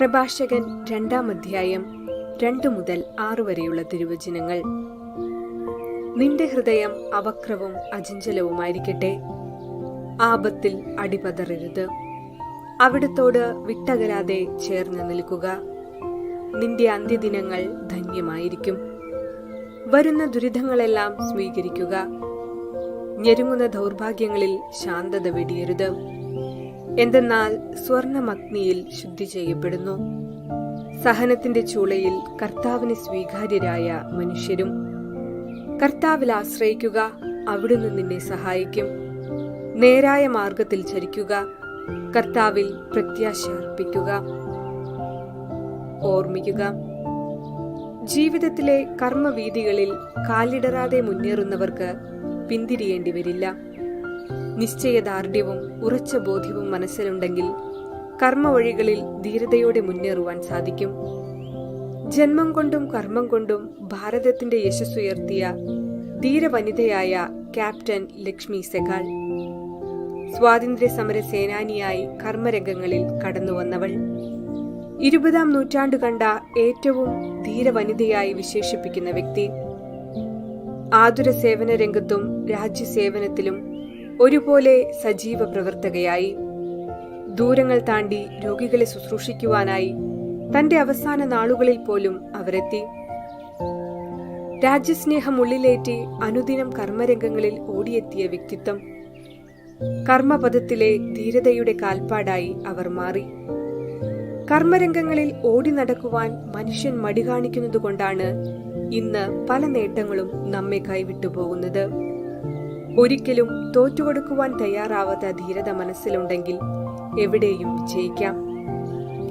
പ്രഭാഷകൻ രണ്ടാം അധ്യായം രണ്ടു മുതൽ ആറു വരെയുള്ള തിരുവചനങ്ങൾ. നിന്റെ ഹൃദയം അവക്രവും അചഞ്ചലവുമായിരിക്കട്ടെ. ആപത്തിൽ അടിപതറരുത്. അവിടത്തോട് വിട്ടകലാതെ ചേർന്ന് നിൽക്കുക. നിന്റെ അന്ത്യദിനങ്ങൾ ധന്യമായിരിക്കും. വരുന്ന ദുരിതങ്ങളെല്ലാം സ്വീകരിക്കുക. ഞെരുങ്ങുന്ന ദൗർഭാഗ്യങ്ങളിൽ ശാന്തത വെടിയരുത്. എന്തെന്നാൽ സ്വർണമഗ്നിയിൽ ശുദ്ധി ചെയ്യപ്പെടുന്നു. സഹനത്തിന്റെ ചൂളയിൽ കർത്താവിന് സ്വീകാര്യരായ മനുഷ്യരും കർത്താവിൽ ആശ്രയിക്കുക അവിടുന്ന് നിന്നെ സഹായിക്കും. നേരായ മാർഗത്തിൽ ചരിക്കുക കർത്താവിൽ പ്രത്യാശ അർപ്പിക്കുക. ഓർമ്മിക്കുക ജീവിതത്തിലെ കർമ്മവീതികളിൽ കാലിടറാതെ മുന്നേറുന്നവർക്ക് പിന്തിരിയേണ്ടി വരില്ല നിശ്ചയദാർഢ്യവും ഉറച്ച ബോധ്യവും മനസ്സിലുണ്ടെങ്കിൽ കർമ്മവഴികളിൽ ധീരതയോടെ മുന്നേറുവാൻ സാധിക്കും. ജന്മം കൊണ്ടും കർമ്മം കൊണ്ടും ഭാരതത്തിന്റെ യശസ്സുയർത്തിയ ധീരവനിതയായ ക്യാപ്റ്റൻ ലക്ഷ്മി സെഗാൾ സ്വാതന്ത്ര്യ സമര സേനാനിയായി കർമ്മരംഗങ്ങളിൽ കടന്നുവന്നവൾ. ഇരുപതാം നൂറ്റാണ്ട് കണ്ട ഏറ്റവും ധീരവനിതയായി വിശേഷിപ്പിക്കുന്ന വ്യക്തി. ആതുര സേവന രംഗത്തും രാജ്യസേവനത്തിലും ഒരുപോലെ സജീവ പ്രവർത്തകയായി. ദൂരങ്ങൾ താണ്ടി രോഗികളെ ശുശ്രൂഷിക്കുവാനായി തന്റെ അവസാന നാളുകളിൽ പോലും അവരെത്തി. രാജ്യസ്നേഹം ഉള്ളിലേറ്റി അനുദിനം കർമ്മരംഗങ്ങളിൽ ഓടിയെത്തിയ വ്യക്തിത്വം. കർമ്മപഥത്തിലെ ധീരതയുടെ കാൽപ്പാടായി അവർ മാറി. കർമ്മരംഗങ്ങളിൽ ഓടി നടക്കുവാൻ മനുഷ്യൻ മടി കാണിക്കുന്നതുകൊണ്ടാണ് ഇന്ന് പല നേട്ടങ്ങളും നമ്മെ കൈവിട്ടു പോകുന്നത്. ഒരിക്കലും തോറ്റുകൊടുക്കുവാൻ തയ്യാറാവാത്ത ധീരത മനസ്സിലുണ്ടെങ്കിൽ എവിടെയും ജയിക്കാം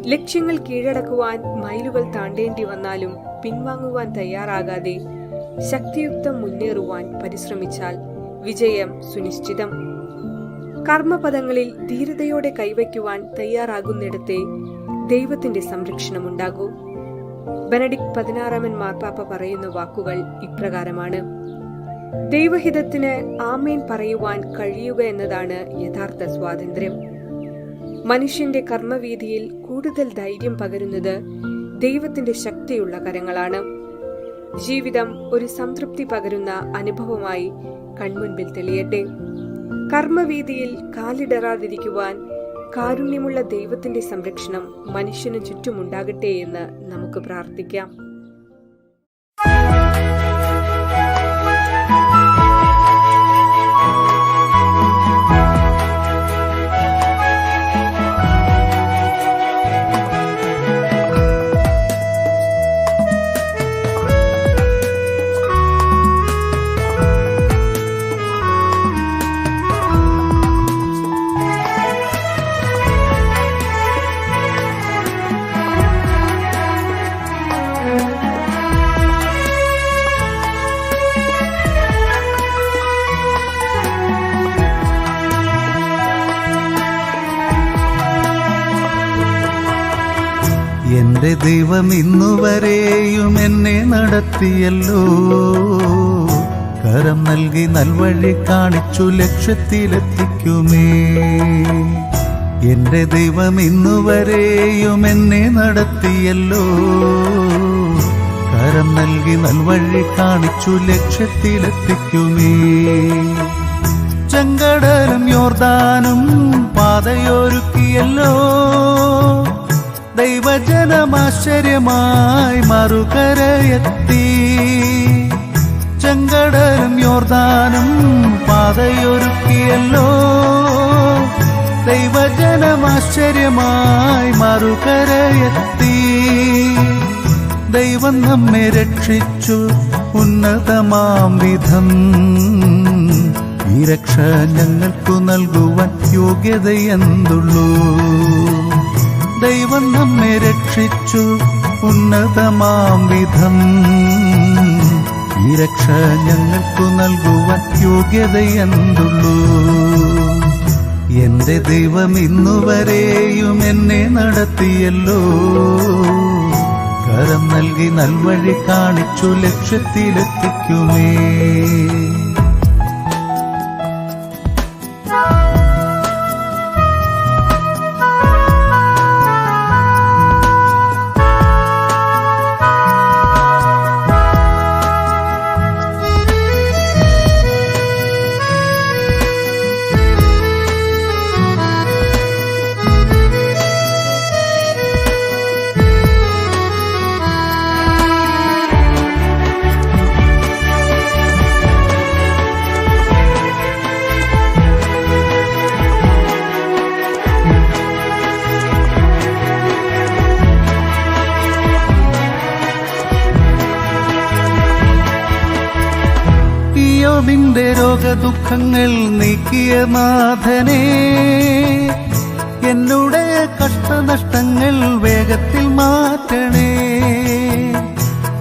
ലക്ഷ്യങ്ങൾ കീഴടക്കുവാൻ മൈലുകൾ താണ്ടേണ്ടി വന്നാലും പിൻവാങ്ങുവാൻ തയ്യാറാകാതെ ശക്തിയുക്തം മുന്നേറുവാൻ പരിശ്രമിച്ചാൽ വിജയം സുനിശ്ചിതം. കർമ്മപദങ്ങളിൽ ധീരതയോടെ കൈവയ്ക്കുവാൻ തയ്യാറാകുന്നിടത്തെ ദൈവത്തിന്റെ സംരക്ഷണമുണ്ടാകൂ. ബെനഡിക് പതിനാറാമൻ മാർപ്പാപ്പ പറയുന്ന വാക്കുകൾ ഇപ്രകാരമാണ്. ദൈവഹിതത്തിന് ആമേൻ പറയുവാൻ കഴിയുക എന്നതാണ് യഥാർത്ഥ സ്വാതന്ത്ര്യം. മനുഷ്യന്റെ കർമ്മവീതിയിൽ കൂടുതൽ ധൈര്യം പകരുന്നത് ദൈവത്തിന്റെ ശക്തിയുള്ള കരങ്ങളാണ്. ജീവിതം ഒരു സംതൃപ്തി പകരുന്ന അനുഭവമായി കൺമുൻപിൽ തെളിയട്ടെ. കർമ്മവീതിയിൽ കാലിടറാതിരിക്കുവാൻ കാരുണ്യമുള്ള ദൈവത്തിന്റെ സംരക്ഷണം മനുഷ്യന് ചുറ്റുമുണ്ടാകട്ടെ എന്ന് നമുക്ക് പ്രാർത്ഥിക്കാം. എന്റെ ദൈവം ഇന്നുവരെയും എന്നെ നടത്തിയല്ലോ. കരം നൽകി നൽവഴി കാണിച്ചു ലക്ഷ്യത്തിലെത്തിക്കുമേ. എന്റെ ദൈവം ഇന്നുവരെയും എന്നെ നടത്തിയല്ലോ. കരം നൽകി നൽവഴി കാണിച്ചു ലക്ഷ്യത്തിലെത്തിക്കുമേ. ചെങ്കടലും യോർദാനും പാതയൊരുക്കിയല്ലോ. ദൈവജനമാശ്ചര്യമായി മറുകരയെത്തി. ചെങ്കടലും യോർദാനും പാതയൊരുക്കിയല്ലോ. ദൈവജനമാശ്ചര്യമായി മറുകരയെത്തി. ദൈവം നമ്മെ രക്ഷിച്ചു ഉന്നതമാം വിധം. ഈ രക്ഷ ഞങ്ങൾക്കു നൽകുവാൻ യോഗ്യതയെന്തുള്ളൂ? ദൈവം നമ്മെ രക്ഷിച്ചു ഉന്നതമാം വിധം. ഈ രക്ഷ ഞങ്ങൾക്കു നൽകുവാൻ യോഗ്യതയെന്തുള്ളൂ? എന്റെ ദൈവം ഇന്നുവരെയും എന്നെ നടത്തിയല്ലോ. കരം നൽകി നൽവഴി കാണിച്ചു ലക്ഷ്യത്തിലെത്തിക്കുമേ. രോഗദുഃഖങ്ങൾ നീക്കിയ നാഥനെ എന്നുടെ കഷ്ടനഷ്ടങ്ങൾ വേഗത്തിൽ മാറ്റണേ.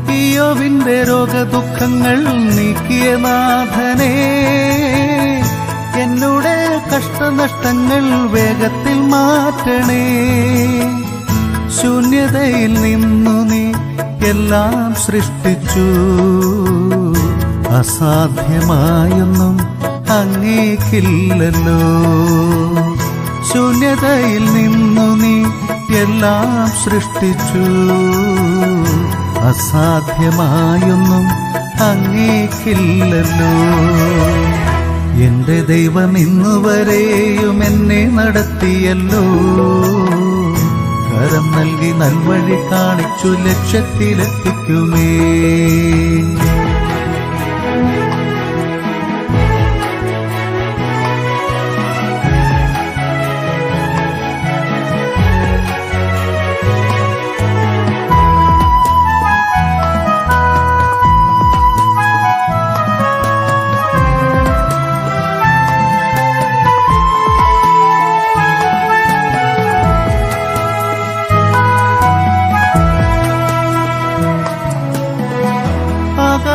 ഇയോവിന്റെ രോഗദുഃഖങ്ങൾ നീക്കിയ നാഥനെ എന്നുടെ കഷ്ടനഷ്ടങ്ങൾ വേഗത്തിൽ മാറ്റണേ. ശൂന്യതയിൽ നിന്നു നീ എല്ലാം സൃഷ്ടിച്ചു. അസാധ്യമായൊന്നും അങ്ങേക്കില്ലല്ലോ. ശൂന്യതയിൽ നിന്നു നീ എല്ലാം സൃഷ്ടിച്ചു. അസാധ്യമായൊന്നും അങ്ങേക്കില്ലല്ലോ. എന്റെ ദൈവം ഇന്നുവരെയും എന്നെ നടത്തിയല്ലോ. കരം നൽകി നൽവഴി കാണിച്ചു ലക്ഷ്യത്തിലെത്തിക്കുമേ.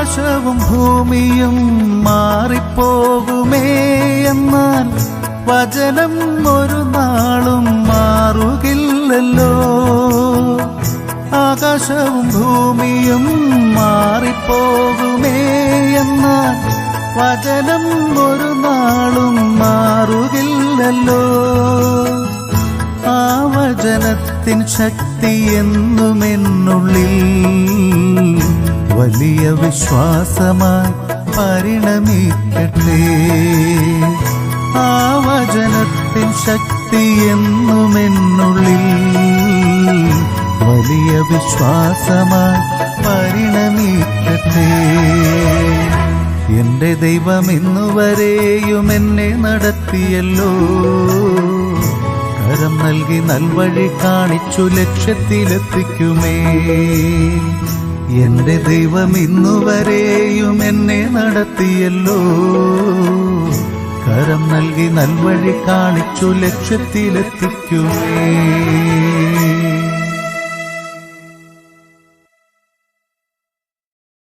ആകാശവും ഭൂമിയും മാറിപ്പോകുമേ എന്നാൽ വചനം ഒരു നാളും മാറുകില്ലല്ലോ. ആകാശവും ഭൂമിയും മാറിപ്പോകുമേ എന്നാൽ വചനം ഒരു നാളും മാറുകില്ലല്ലോ. ആ വചനത്തിൻ ശക്തി എന്നുമെന്നുള്ളിൽ വലിയ വിശ്വാസമായി പരിണമിക്കട്ടെ. ആ വചനത്തിൻ ശക്തി എന്നുമെന്നുള്ളിൽ വലിയ വിശ്വാസമായി പരിണമിക്കട്ടെ. എന്റെ ദൈവം ഇന്നുവരെയും എന്നെ നടത്തിയല്ലോ. കരം നൽകി നൽവഴി കാണിച്ചു ലക്ഷ്യത്തിലെത്തിക്കുമേ. എന്റെ ദൈവം ഇന്നുവരെയും എന്നെ നടത്തിയല്ലോ. കരം നൽകി നൽവഴി കാണിച്ചു ലക്ഷ്യത്തിലെത്തിക്കുമേ.